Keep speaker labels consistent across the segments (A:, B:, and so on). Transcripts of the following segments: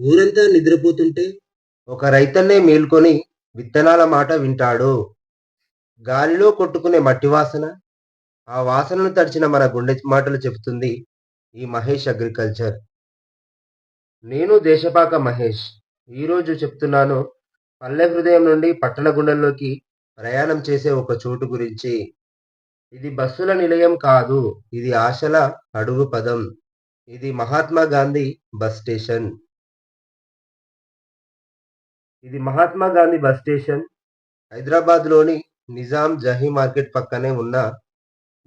A: ఊరంతా నిద్రపోతుంటే
B: ఒక రైతన్నే మేల్కొని విత్తనాల మాట వింటాడు. గాలిలో కొట్టుకునే మట్టి వాసన ఆ వాసనను తడిచిన మన గుండె మాటలు చెబుతుంది ఈ మహేష్ అగ్రికల్చర్. నేను దేశపాక మహేష్. ఈరోజు చెప్తున్నాను పల్లె హృదయం నుండి పట్టణ గుండెల్లోకి ప్రయాణం చేసే ఒక చోటు గురించి. ఇది బస్సుల నిలయం కాదు ఇది ఆశల అడుగు పదం. ఇది మహాత్మా గాంధీ బస్ స్టేషన్. ఇది మహాత్మా గాంధీ బస్ స్టేషన్. హైదరాబాద్లోని నిజాం జహీ మార్కెట్ పక్కనే ఉన్న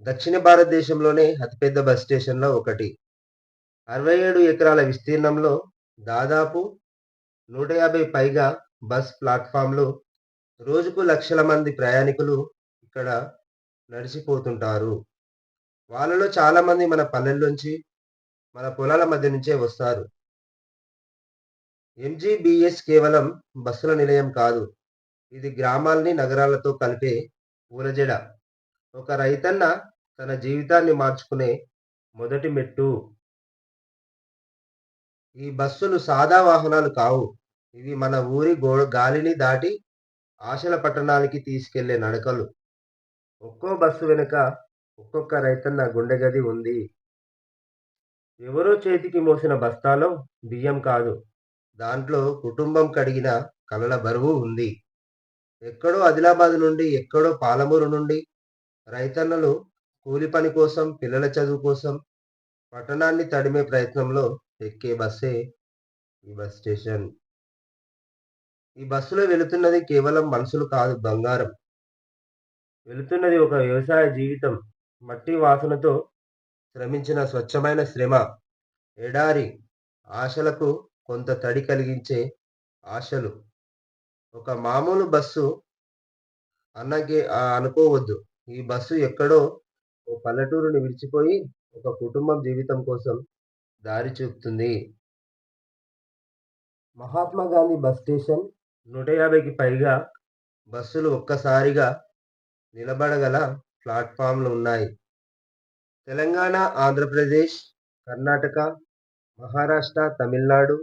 B: దక్షిణ భారతదేశంలోనే అతిపెద్ద బస్ స్టేషన్లో ఒకటి. అరవై ఏడు ఎకరాల విస్తీర్ణంలో దాదాపు నూట యాభై పైగా బస్ ప్లాట్ఫామ్లు రోజుకు లక్షల మంది ప్రయాణికులు ఇక్కడ నడిచిపోతుంటారు. వాళ్ళలో చాలామంది మన పల్లెల్లోంచి మన పొలాల మధ్య నుంచే వస్తారు. ఎంజీబీఎస్ కేవలం బస్సుల నిలయం కాదు. ఇది గ్రామాల్ని నగరాలతో కలిపే ఊరజెడ ఒక రైతన్న తన జీవితాన్ని మార్చుకునే మొదటి మెట్టు. ఈ బస్సులు సాదా వాహనాలు కావు. ఇవి మన ఊరి గోడ గాలిని దాటి ఆశల పట్టణానికి తీసుకెళ్ళే నడకలు. ఒక్కో బస్సు వెనుక ఒక్కొక్క రైతన్న గుండె గది ఉంది. ఎవరో చేతికి మోసిన బస్తాలో బియ్యం కాదు. దాంట్లో కుటుంబం కడిగిన కలల బరువు ఉంది. ఎక్కడో ఆదిలాబాద్ నుండి ఎక్కడో పాలమూరు నుండి రైతన్నలు కూలి పని కోసం పిల్లల చదువు కోసం పట్టణాన్ని తడిమే ప్రయత్నంలో ఎక్కే బస్సే ఈ బస్ స్టేషన్. ఈ బస్సులో వెళుతున్నది కేవలం మనుషులు కాదు బంగారం. వెళుతున్నది ఒక వ్యవసాయ జీవితం. మట్టి వాసనతో శ్రమించిన స్వచ్ఛమైన శ్రమ. ఎడారి ఆశలకు కొంత తడి కలిగించే ఆశలు. ఒక మామూలు బస్సు అన్నకి అనుకోవద్దు. ఈ బస్సు ఎక్కడో ఓ పల్లెటూరుని విడిచిపోయి ఒక కుటుంబం జీవితం కోసం దారి చూపుతుంది. మహాత్మా గాంధీ బస్ స్టేషన్ నూట యాభైకి పైగా బస్సులు ఒక్కసారిగా నిలబడగల ప్లాట్ఫామ్లు ఉన్నాయి. తెలంగాణ ఆంధ్రప్రదేశ్ కర్ణాటక మహారాష్ట్ర తమిళనాడు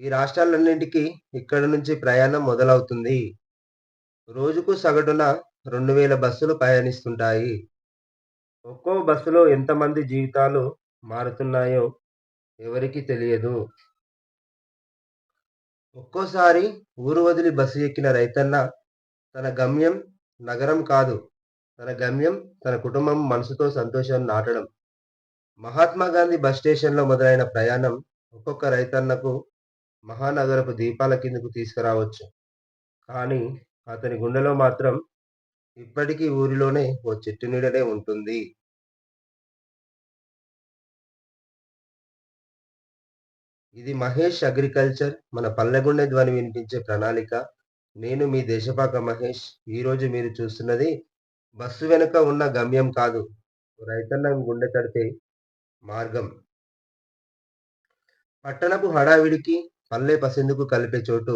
B: ఈ రాష్ట్రాలన్నింటికి ఇక్కడ నుంచి ప్రయాణం మొదలవుతుంది. రోజుకు సగటున రెండు వేల బస్సులు ప్రయాణిస్తుంటాయి. ఒక్కో బస్సులో ఎంతమంది జీవితాలు మారుతున్నాయో ఎవరికి తెలియదు. ఒక్కోసారి ఊరు వదిలి బస్సు ఎక్కిన రైతన్న తన గమ్యం నగరం కాదు తన గమ్యం తన కుటుంబం మనసుతో సంతోషం నాటడం. మహాత్మా గాంధీ బస్ స్టేషన్లో మొదలైన ప్రయాణం ఒక్కొక్క రైతన్నకు మహానగరపు దీపాల కిందకు తీసుకురావచ్చు. కానీ అతని గుండెలో మాత్రం ఇప్పటికీ ఊరిలోనే ఓ చెట్టు నీడనే ఉంటుంది. ఇది మహేష్ అగ్రికల్చర్. మన పల్లెగుండె ధ్వని వినిపించే ప్రణాళిక. నేను మీ దేశపాక మహేష్. ఈరోజు మీరు చూస్తున్నది బస్సు వెనుక ఉన్న గమ్యం కాదు. రైతన్నం గుండె తడిపే మార్గం. పట్టణపు హడావిడికి పల్లె పసిందుకు కలిపే చోటు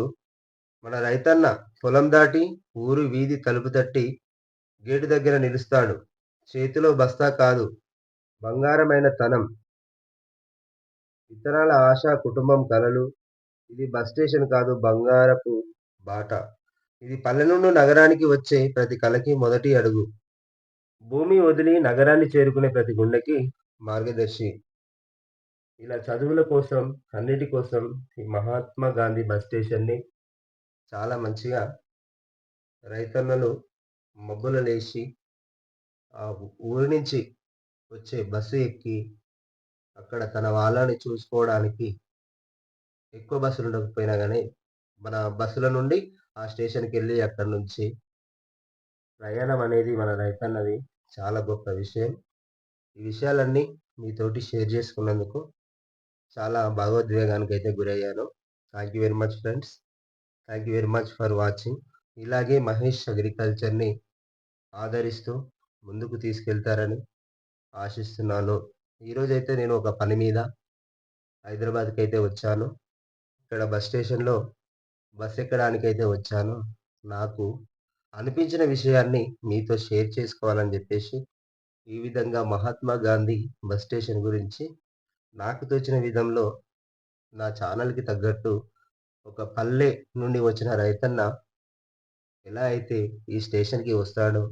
B: మన రైతన్న పొలం దాటి ఊరు వీధి తలుపు తట్టి గేటు దగ్గర నిలుస్తాడు. చేతిలో బస్తా కాదు బంగారమైన తనం. ఇతరాల ఆశ కుటుంబం కలలు. ఇది బస్ స్టేషన్ కాదు బంగారపు బాట. ఇది పల్లె నుండి నగరానికి వచ్చే ప్రతి కళకి మొదటి అడుగు. భూమి వదిలి నగరాన్ని చేరుకునే ప్రతి గుండెకి మార్గదర్శి. ఇలా చదువుల కోసం అన్నిటి కోసం ఈ మహాత్మా గాంధీ బస్ స్టేషన్ని చాలా మంచిగా రైతన్నలు మబ్బులు లేచి ఆ ఊరి నుంచి వచ్చే బస్సు ఎక్కి అక్కడ తన వాళ్ళని చూసుకోవడానికి ఎక్కువ బస్సులు ఉండకపోయినా కానీ మన బస్సుల నుండి ఆ స్టేషన్కి వెళ్ళి అక్కడ నుంచి ప్రయాణం అనేది మన రైతన్నది చాలా గొప్ప విషయం. ఈ విషయాలన్నీ మీతోటి షేర్ చేసుకున్నందుకు చాలా భావోద్వేగానికి అయితే గురయ్యాను. Thank you very much friends thank you very much for watching ఇలాగే మహేష్ అగ్రికల్చర్ని ఆదరిస్తూ ముందుకు తీసుకెళ్తారని ఆశిస్తున్నాను. ఈరోజైతే నేను ఒక పని మీద హైదరాబాద్కి అయితే వచ్చాను. ఇక్కడ బస్ స్టేషన్లో బస్ ఎక్కడానికి అయితే వచ్చాను నాకు అనిపించిన విషయాన్ని మీతో షేర్ చేసుకోవాలని చెప్పేసి ఈ విధంగా మహాత్మా గాంధీ బస్ స్టేషన్ గురించి నాకు తోచిన విధంలో నా ఛానల్‌కి తగ్గట్టు ఒక పల్లె నుండి వచ్చిన రైతన్న ఎలా అయితే ఈ స్టేషన్‌కి వస్తాడో,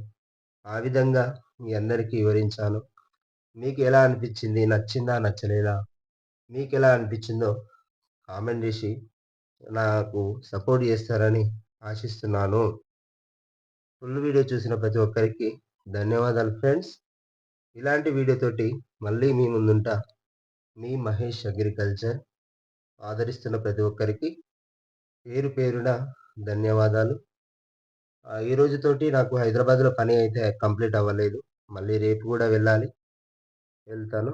B: ఆ విధంగా మీ అందరికీ వివరించాను. మీకు ఎలా అనిపించింది? నచ్చిందా? నచ్చలేదా? మీకు ఎలా అనిపించిందో కామెంట్ చేసి నాకు సపోర్ట్ చేస్తారని ఆశిస్తున్నాను. ఫుల్ వీడియో చూసిన ప్రతి ఒక్కరికి ధన్యవాదాలు ఫ్రెండ్స్. ఇలాంటి వీడియోతోటి మళ్ళీ మీ ముందుంటా. మీ మహేష్ అగ్రికల్చర్. ఆదరిస్తున్న ప్రతి ఒక్కరికి పేరు పేరున ధన్యవాదాలు. ఈ రోజుతోటి నాకు హైదరాబాద్‌లో పని అయితే కంప్లీట్ అవ్వలేదు. మళ్ళీ రేపు కూడా వెళ్ళాలి. వెళ్తాను.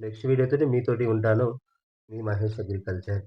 B: నెక్స్ట్ వీడియోతోటి మీతోటి ఉంటాను. మీ మహేష్ అగ్రికల్చర్.